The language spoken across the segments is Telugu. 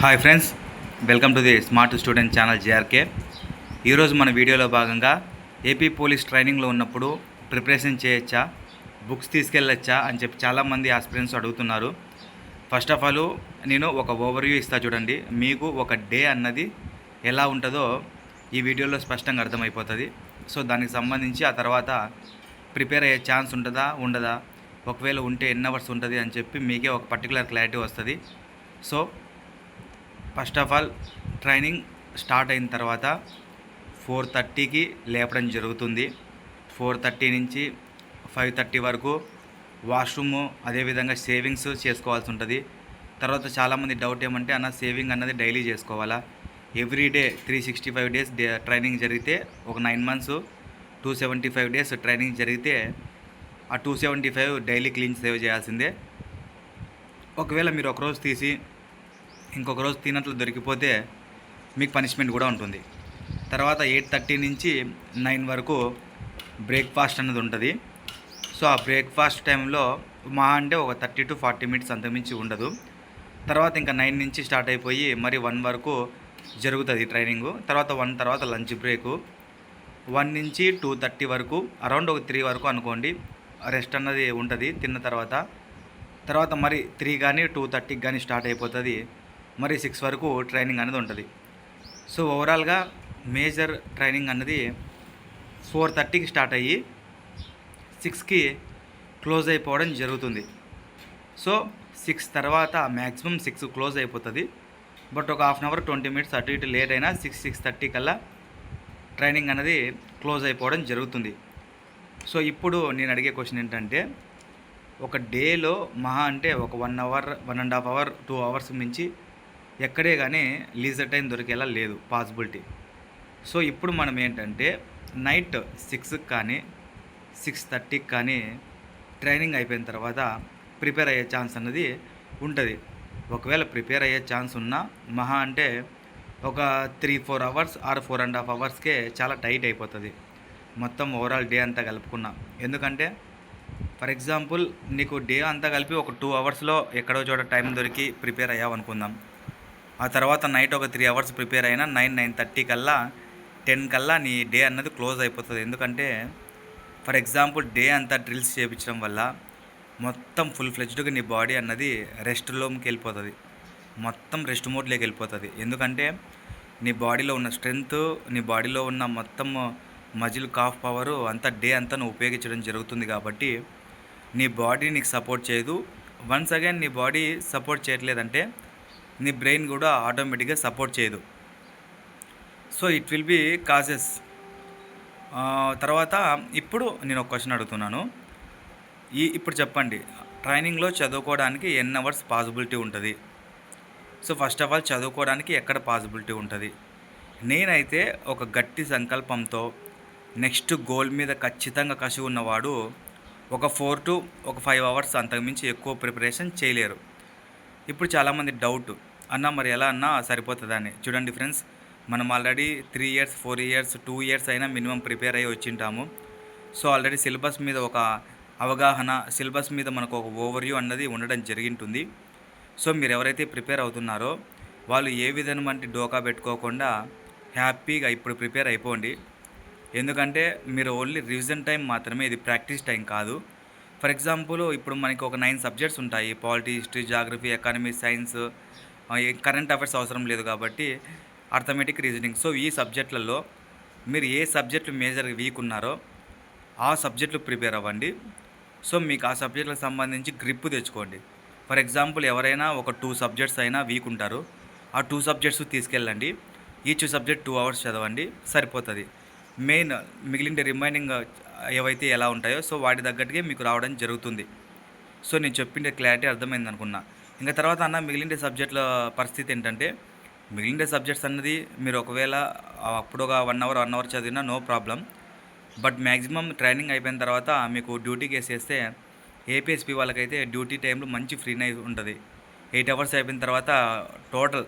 Hi friends welcome to the smart student channel JRK ఈరోజు మన వీడియోలో భాగంగా ఏపీ పోలీస్ ట్రైనింగ్లో ఉన్నప్పుడు ప్రిపరేషన్ చేయొచ్చా బుక్స్ తీసుకెళ్ళొచ్చా అని చెప్పి చాలామంది ఆస్పిరెంట్స్ అడుగుతున్నారు. ఫస్ట్ ఆఫ్ ఆల్ నేను ఒక ఓవర్వ్యూ ఇస్తా చూడండి. మీకు ఒక డే అన్నది ఎలా ఉంటుందో ఈ వీడియోలో స్పష్టంగా అర్థమైపోతుంది. సో దానికి సంబంధించి ఆ తర్వాత ప్రిపేర్ అయ్యే ఛాన్స్ ఉంటుందా ఉండదా? ఒకవేళ ఉంటే ఎన్ని అవర్స్ ఉంటుంది అని చెప్పి మీకే ఒక పర్టికులర్ క్లారిటీ వస్తుంది. So first of all training start అయిన తర్వాత ఫోర్ థర్టీకి లేపడం జరుగుతుంది. ఫోర్ థర్టీ నుంచి ఫైవ్ థర్టీ వరకు వాష్రూము అదేవిధంగా సేవింగ్స్ చేసుకోవాల్సి ఉంటుంది. తర్వాత చాలామంది డౌట్ ఏమంటే అన్న సేవింగ్ అన్నది డైలీ చేసుకోవాలా? Every day three sixty five days day training జరిగితే ఒక nine months two seventy five days training జరిగితే ఆ two seventy five daily clean shave చేయాల్సిందే. ఒకవేళ మీరు ఒకరోజు తీసి ఇంకొక రోజు తినట్లు దొరికిపోతే మీకు పనిష్మెంట్ కూడా ఉంటుంది. తర్వాత ఎయిట్ థర్టీ నుంచి నైన్ వరకు బ్రేక్ఫాస్ట్ అనేది ఉంటుంది. సో ఆ బ్రేక్ఫాస్ట్ టైంలో మా అంటే ఒక థర్టీ టు ఫార్టీ మినిట్స్ అంతమించి ఉండదు. తర్వాత ఇంకా నైన్ నుంచి స్టార్ట్ అయిపోయి మరి వన్ వరకు జరుగుతుంది ట్రైనింగ్. తర్వాత వన్ తర్వాత లంచ్ బ్రేకు. వన్ నుంచి టూ థర్టీ వరకు అరౌండ్ ఒక త్రీ వరకు అనుకోండి రెస్ట్ అన్నది ఉంటుంది తిన్న తర్వాత. తర్వాత మరి త్రీ కానీ టూ థర్టీకి కానీ స్టార్ట్ అయిపోతుంది. మరి సిక్స్ వరకు ట్రైనింగ్ అనేది ఉంటుంది. సో ఓవరాల్గా మేజర్ ట్రైనింగ్ అన్నది ఫోర్ థర్టీకి స్టార్ట్ అయ్యి సిక్స్కి క్లోజ్ అయిపోవడం జరుగుతుంది. సో సిక్స్ తర్వాత మ్యాక్సిమం సిక్స్ క్లోజ్ అయిపోతుంది. బట్ ఒక half an hour twenty minutes అటు ఇటు లేట్ అయినా సిక్స్ సిక్స్ థర్టీ కల్లా ట్రైనింగ్ అనేది క్లోజ్ అయిపోవడం జరుగుతుంది. సో ఇప్పుడు నేను అడిగే క్వశ్చన్ ఏంటంటే ఒక డేలో మహా అంటే ఒక one hour one and half hour two hours మించి ఎక్కడే కానీ లీజర్ టైం దొరికేలా లేదు పాసిబిలిటీ. సో ఇప్పుడు మనం ఏంటంటే నైట్ సిక్స్కి కానీ సిక్స్ థర్టీకి కానీ ట్రైనింగ్ అయిపోయిన తర్వాత ప్రిపేర్ అయ్యే ఛాన్స్ అన్నది ఉంటుంది. ఒకవేళ ప్రిపేర్ అయ్యే ఛాన్స్ ఉన్నా మహా అంటే ఒక three four hours or four and half అవర్స్కే చాలా టైట్ అయిపోతుంది. మొత్తం ఓవరాల్ డే అంతా కలుపుకున్నా. ఎందుకంటే ఫర్ ఎగ్జాంపుల్ నీకు డే అంతా కలిపి ఒక టూ అవర్స్లో ఎక్కడో చోట టైం దొరికి ప్రిపేర్ అయ్యావు అనుకుందాం ఆ తర్వాత నైట్ ఒక త్రీ అవర్స్ ప్రిపేర్ అయినా నైన్ నైన్ థర్టీ కల్లా టెన్ కల్లా నీ డే అన్నది క్లోజ్ అయిపోతుంది. ఎందుకంటే ఫర్ ఎగ్జాంపుల్ డే అంతా డ్రిల్స్ చేయించడం వల్ల మొత్తం ఫుల్ ఫ్లెజ్డ్గా నీ బాడీ అన్నది రెస్ట్లోకి వెళ్ళిపోతుంది. మొత్తం రెస్ట్ మోడ్లోకి వెళ్ళిపోతుంది. ఎందుకంటే నీ బాడీలో ఉన్న స్ట్రెంగ్త్ నీ బాడీలో ఉన్న మొత్తం మజిల్ కాఫ్ పవరు అంతా డే అంతా నువ్వు ఉపయోగించడం జరుగుతుంది కాబట్టి నీ బాడీ నీకు సపోర్ట్ చేయదు. వన్స్ అగైన్ నీ బాడీ సపోర్ట్ చేయట్లేదంటే నీ బ్రెయిన్ కూడా ఆటోమేటిక్గా సపోర్ట్ చేయదు. So it will be causes. తర్వాత ఇప్పుడు నేను ఒక క్వశ్చన్ అడుగుతున్నాను. ఈ ఇప్పుడు చెప్పండి. ట్రైనింగ్లో చదువుకోవడానికి ఎన్ అవర్స్ పాసిబిలిటీ ఉంటుంది. సో ఫస్ట్ ఆఫ్ ఆల్ చదువుకోవడానికి ఎక్కడ పాసిబిలిటీ ఉంటుంది? నేనైతే ఒక గట్టి సంకల్పంతో నెక్స్ట్ గోల్ మీద ఖచ్చితంగా కసి ఉన్నవాడు ఒక ఫోర్ టు ఒక ఫైవ్ అవర్స్ అంతకుమించి ఎక్కువ ప్రిపరేషన్ చేయలేరు. ఇప్పుడు చాలామంది డౌట్ అన్న మరి ఎలా అన్నా సరిపోతుందని. చూడండి ఫ్రెండ్స్ మనం already three years four years two years అయినా మినిమం ప్రిపేర్ అయ్యి వచ్చింటాము. సో ఆల్రెడీ సిలబస్ మీద ఒక అవగాహన సిలబస్ మీద మనకు ఒక ఓవర్వ్యూ అన్నది ఉండడం జరిగింటుంది. సో మీరు ఎవరైతే ప్రిపేర్ అవుతున్నారో వాళ్ళు ఏ విధమైన డోకా పెట్టుకోకుండా హ్యాపీగా ఇప్పుడు ప్రిపేర్ అయిపోండి. ఎందుకంటే మీరు ఓన్లీ రివిజన్ టైం మాత్రమే ఇది ప్రాక్టీస్ టైం కాదు. ఫర్ ఎగ్జాంపుల్ ఇప్పుడు మనకి ఒక నైన్ సబ్జెక్ట్స్ ఉంటాయి. Polity history geography economy science current affairs అవసరం లేదు కాబట్టి అర్థమెటిక్ రీజనింగ్. సో ఈ సబ్జెక్టులలో మీరు ఏ సబ్జెక్టు మేజర్ వీక్ ఉన్నారో ఆ సబ్జెక్టులు ప్రిపేర్ అవ్వండి. సో మీకు ఆ సబ్జెక్టులకు సంబంధించి గ్రిప్ తెచ్చుకోండి. ఫర్ ఎగ్జాంపుల్ ఎవరైనా ఒక టూ సబ్జెక్ట్స్ అయినా వీక్ ఉంటారు ఆ టూ సబ్జెక్ట్స్ తీసుకెళ్ళండి. ఈచ్ సబ్జెక్ట్ టూ అవర్స్ చదవండి. సరిపోతుంది. మెయిన్ మిగిలిన రిమైనింగ్ ఏవైతే ఎలా ఉంటాయో సో వాటి తగ్గట్టుగా మీకు రావడం జరుగుతుంది. సో నేను చెప్పిండే క్లారిటీ అర్థమైంది అనుకున్నా. ఇంకా తర్వాత అన్న మిగిలిన సబ్జెక్టుల పరిస్థితి ఏంటంటే మిగిలిన సబ్జెక్ట్స్ అన్నది మీరు ఒకవేళ అప్పుడు ఒక వన్ అవర్ వన్ అవర్ చదివినా no problem. But maximum training అయిపోయిన తర్వాత మీకు డ్యూటీకి వేసేస్తే ఏపీఎస్పీ వాళ్ళకైతే డ్యూటీ టైంలో మంచి ఫ్రీ ఉంటుంది. ఎయిట్ అవర్స్ అయిపోయిన తర్వాత టోటల్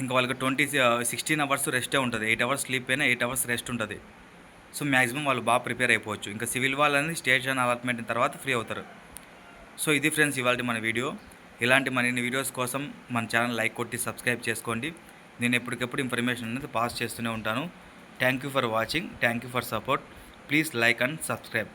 ఇంకా వాళ్ళకి ట్వంటీ సిక్స్టీన్ అవర్స్ రెస్టే ఉంటుంది. ఎయిట్ అవర్స్ స్లీప్ అయినా ఎయిట్ అవర్స్ రెస్ట్ ఉంటుంది. సో మ్యాక్సిమం వాళ్ళు బాగా ప్రిపేర్ అయిపోవచ్చు. ఇంకా సివిల్ వాళ్ళని స్టేషన్ అలాట్మెంట్ తర్వాత ఫ్రీ అవుతారు. సో ఇది ఫ్రెండ్స్ ఇవాళ మన వీడియో ఇలాంటి మరిన్ని వీడియోస్ కోసం మన ఛానల్ లైక్ కొట్టి సబ్స్క్రైబ్ చేసుకోండి. నేను ఎప్పటికప్పుడు ఇన్ఫర్మేషన్ అనేది పాస్ చేస్తూనే ఉంటాను. Thank you for watching thank you for support please like and subscribe